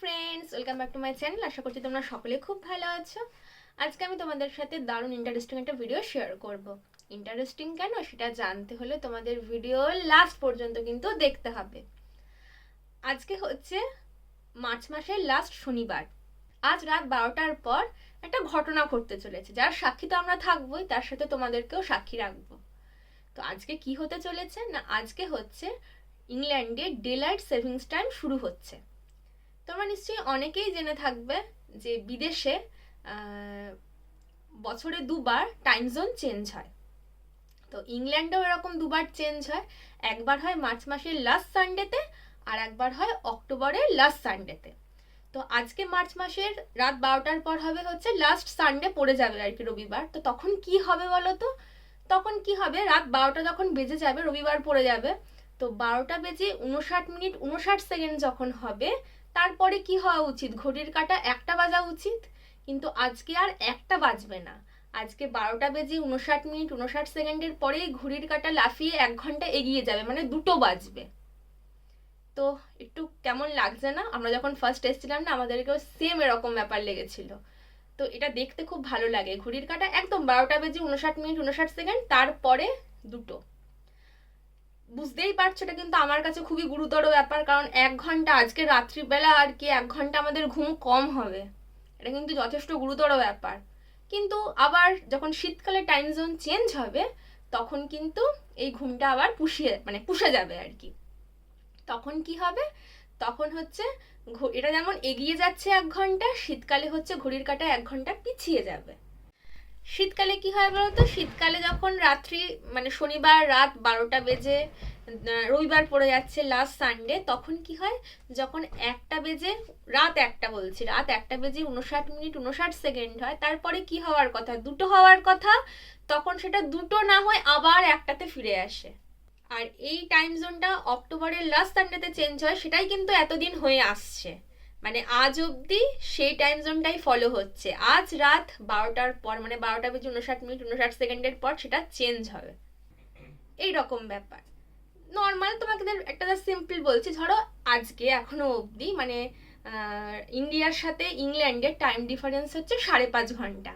Friends welcome back to my channel আশা করছি তোমরা সকলে খুব ভালো আছো। আজকে আমি তোমাদের সাথে দারুণ ইন্টারেস্টিং একটা ভিডিও শেয়ার করব। ইন্টারেস্টিং কেন? সেটা জানতে হলে তোমাদের ভিডিও লাস্ট পর্যন্ত কিন্তু দেখতে হবে। আজকে হচ্ছে মার্চ মাসের লাস্ট শনিবার। আজ রাত বারোটার পর একটা ঘটনা ঘটতে চলেছে। যার সাক্ষী তো আমরা থাকবোই, তার সাথে তোমাদেরকেও সাক্ষী রাখব। তো আজকে কি হতে চলেছে? না, আজকে হচ্ছে ইংল্যান্ডে ডেলাইট সেভিংস টাইম শুরু হচ্ছে। তোমরা নিশ্চয়ই অনেকেই জেনে থাকবে যে বিদেশে বছরে দুবার টাইম জোন চেঞ্জ হয়। তো ইংল্যান্ডেও এরকম দুবার চেঞ্জ হয়। একবার হয় মার্চ মাসের লাস্ট সানডেতে আর একবার হয় অক্টোবরের লাস্ট সানডেতে তো। আজকে মার্চ মাসের রাত বারোটার পর হবে হচ্ছে লাস্ট সানডে পড়ে যাবে আর কি রবিবার। তো তখন কি হবে বলো তো তখন কি হবে? রাত বারোটা যখন বেজে যাবে, রবিবার পড়ে যাবে। তো বারোটা বেজে উনষাট মিনিট, উনষাট সেকেন্ড যখন হবে তারপরে কি হওয়া উচিত? ঘড়ির কাটা একটা বাজা উচিত? কিন্তু আজকে আর একটা বাজবে না। আজকে বারোটা বেজে উনষাট মিনিট, উনষাট সেকেন্ডের পরেই ঘড়ির কাটা লাফিয়ে এক ঘণ্টা এগিয়ে যাবে মানে দুটো বাজবে। তো একটু কেমন লাগছে না? আমরা যখন ফার্স্ট এসেছিলাম না, আমাদেরকেও সেম এরকম ব্যাপার লেগেছিল। তো এটা দেখতে খুব ভালো লাগে। ঘড়ির কাটা একদম বারোটা বেজে উনষাট মিনিট, উনষাট সেকেন্ড, তারপরে দুটো। বুঝতেই পারছ, এটা কিন্তু আমার কাছে খুবই গুরুতর ব্যাপার, কারণ এক ঘণ্টা আজকে রাত্রিবেলা আর কি এক ঘণ্টা আমাদের ঘুম কম হবে। এটা কিন্তু যথেষ্ট গুরুতর ব্যাপার। কিন্তু আবার যখন শীতকালে টাইম জোন চেঞ্জ হবে, তখন কিন্তু এই ঘুমটা আবার পুষিয়ে মানে পুষে যাবে আর কি। তখন কি হবে? তখন হচ্ছে এটা যেমন এগিয়ে যাচ্ছে এক ঘণ্টা, শীতকালে হচ্ছে ঘড়ির কাঁটা এক ঘণ্টা পিছিয়ে যাবে। শীতকালে কি হয় বলতো? শীতকালে যখন রাত্রি মানে শনিবার রাত বারোটা বেজে রবিবার পড়ে যাচ্ছে লাস্ট সানডে তখন কি হয়? যখন একটা বেজে, রাত একটা বলছি, রাত একটা বেজে উনষাট মিনিট উনষাট সেকেন্ড হয়, তারপরে কি হওয়ার কথা? দুটো হওয়ার কথা, তখন সেটা দুটো না হয় আবার একটাতে ফিরে আসে। আর এই টাইম জোনটা অক্টোবরের লাস্ট সানডেতে চেঞ্জ হয়, সেটাই কিন্তু এতদিন হয়ে আসছে। মানে আজ অবধি সেই টাইম জোনটাই ফলো হচ্ছে। আজ রাত বারোটার পর মানে বারোটা বেজে উনষাট মিনিট, উনষাট সেকেন্ডের পর সেটা চেঞ্জ হবে। এই রকম ব্যাপার। নর্মাল তোমাকে একটা সিম্পল বলছি, ধরো আজকে এখনও অবধি মানে ইন্ডিয়ার সাথে ইংল্যান্ডের টাইম ডিফারেন্স হচ্ছে সাড়ে পাঁচ ঘণ্টা।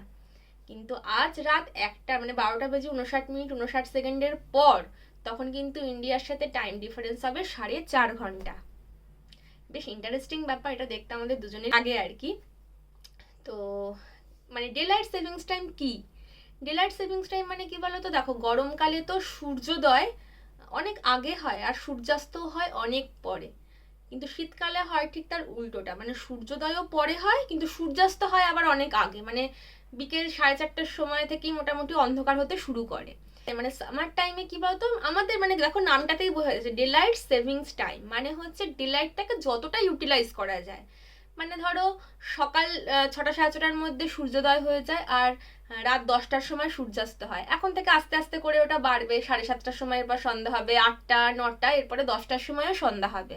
কিন্তু আজ রাত একটা মানে বারোটা বেজে উনষাট মিনিট, উনষাট সেকেন্ডের পর তখন কিন্তু ইন্ডিয়ার সাথে টাইম ডিফারেন্স হবে সাড়ে চার ঘণ্টা। বেশ ইন্টারেস্টিং ব্যাপার এটা দেখতে আমাদের দুজনের আগে আর কি। তো মানে ডেলাইট সেভিংস টাইম কি? ডেলাইট সেভিংস টাইম মানে কি বলো তো দেখো, গরমকালে তো সূর্যোদয় অনেক আগে হয় আর সূর্যাস্ত হয় অনেক পরে। কিন্তু শীতকালে হয় ঠিক তার উল্টোটা। মানে সূর্যোদয়ও পরে হয়, কিন্তু সূর্যাস্ত হয় আবার অনেক আগে। মানে বিকেল সাড়ে চারটার সময় থেকেই মোটামুটি অন্ধকার হতে শুরু করে। মানে সামার টাইমে কি বলতো? আমাদের মানে দেখো নামটাতেই বোঝা যাচ্ছে ডেলাইট সেভিংস টাইম মানে হচ্ছে ডেলাইটটাকে যতটা ইউটিলাইজ করা যায়। মানে ধরো সকাল ছটা সাড়ে ছটার মধ্যে সূর্যোদয় হয়ে যায় আর রাত দশটার সময় সূর্যাস্ত হয়। এখন থেকে আস্তে আস্তে করে ওটা বাড়বে, সাড়ে সাতটার সময় এরপর সন্ধ্যা হবে, আটটা, নটা, এরপরে দশটার সময়ও সন্ধ্যা হবে।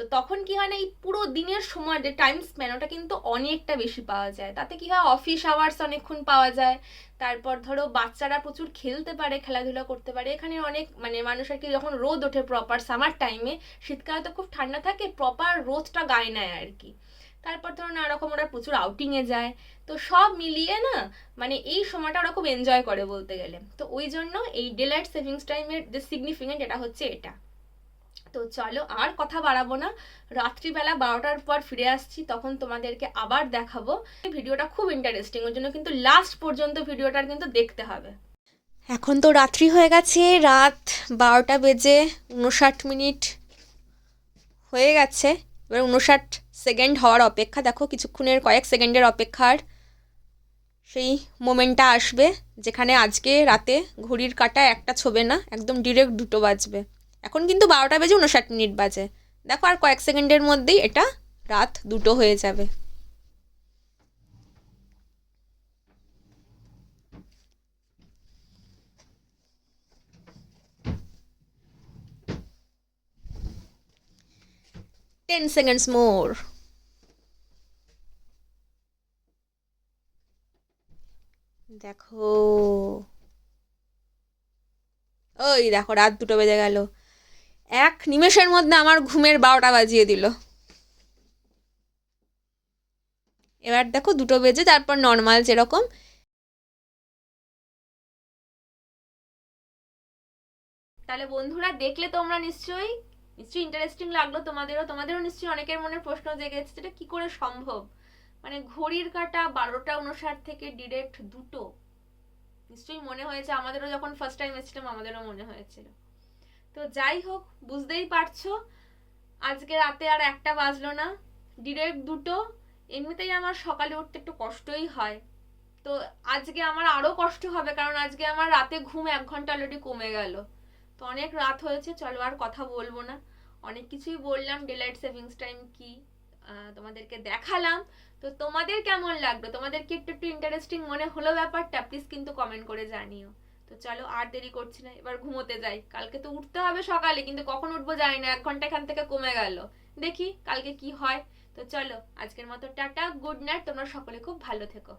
তো তখন কি হয় না, এই পুরো দিনের সময়, যে টাইম স্প্যান ওটা কিন্তু অনেকটা বেশি পাওয়া যায়। তাতে কি হয় অফিস আওয়ার্স অনেকক্ষণ পাওয়া যায়। তারপর ধরো, বাচ্চারা প্রচুর খেলতে পারে, খেলাধুলা করতে পারে। এখানে অনেক মানে মানুষ আর কি যখন রোদ ওঠে প্রপার সামার টাইমে শীতকালে তো খুব ঠান্ডা থাকে প্রপার রোদটা গায়ে নেয় আর কি। তারপর ধরো নানা রকম ওরা প্রচুর আউটিংয়ে যায়। তো সব মিলিয়ে না মানে এই সময়টা ওরা খুব এনজয় করে বলতে গেলে। তো ওই জন্য এই ডেলাইট সেভিংস টাইমের যে সিগনিফিকেন্ট এটা হচ্ছে এটা। তো চলো আর কথা বাড়াবো না। রাত্রিবেলা বারোটার পর ফিরে আসছি, তখন তোমাদেরকে আবার দেখাবো। ভিডিওটা খুব ইন্টারেস্টিং ওর জন্য কিন্তু লাস্ট পর্যন্ত ভিডিওটার কিন্তু দেখতে হবে। এখন তো রাত্রি হয়ে গেছে, রাত বারোটা বেজে উনষাট মিনিট হয়ে গেছে। এবার উনষাট সেকেন্ড হওয়ার অপেক্ষা, দেখো কিছুক্ষণের কয়েক সেকেন্ডের অপেক্ষার সেই মোমেন্টটা আসবে, যেখানে আজকে রাতে ঘড়ির কাঁটা একটা ছবে না, একদম ডিরেক্ট দুটো বাজবে। এখন কিন্তু বারোটা বেজে উনষাট মিনিট বাজে। দেখো আর কয়েক সেকেন্ডের মধ্যেই এটা রাত দুটো হয়ে যাবে। টেন সেকেন্ডস মোর দেখো। ওই দেখো, রাত দুটো বেজে গেল। এক নিমেষের মধ্যে আমার ঘুমের বারোটা বাজিয়ে দিল। এবার দেখো দুটো বেজে তারপর নর্মাল যেরকম। তাহলে বন্ধুরা দেখলে তোমরা নিশ্চয়ই নিশ্চয়ই ইন্টারেস্টিং লাগল তোমাদেরও তোমাদেরও নিশ্চয়ই অনেকের মনে প্রশ্ন জেগেছে এটা কি করে সম্ভব? মানে ঘড়ির কাটা বারোটা উনষাট থেকে ডিরেক্ট দুটো। নিশ্চয়ই মনে হয়েছে, আমাদেরও যখন ফার্স্ট টাইম এসেছিলাম, আমাদেরও মনে হয়েছিল। তো যাই হোক, বুঝতেই পারছ, আজকে রাতে আর একটা বাজলো না, ডিরেক্ট দুটো, এমনিতেই আমার সকালে উঠতে একটু কষ্টই হয়। তো আজকে আমার আরও কষ্ট হবে, কারণ আজকে আমার রাতে ঘুম এক ঘণ্টা অলরেডি কমে গেল। তো অনেক রাত হয়েছে, চলো আর কথা বলব না। অনেক কিছুই বললাম ডেলাইট সেভিংস টাইম কি তোমাদেরকে দেখালাম। তো তোমাদের কেমন লাগল? তোমাদের কি একটু একটু ইন্টারেস্টিং মনে হলো ব্যাপারটা? প্লিজ কিন্তু কমেন্ট করে জানিও। তো চলো আর দেরি করছি না, এবার ঘুমোতে যাই। কালকে তো উঠতে হবে সকালে, কিন্তু কখন উঠবো জানি না, এক ঘণ্টা এখান থেকে কমে গেল। দেখি কালকে কি হয়। তো চলো, আজকের মতো টাটা, গুড নাইট, তোমরা সকলে খুব ভালো থেকো।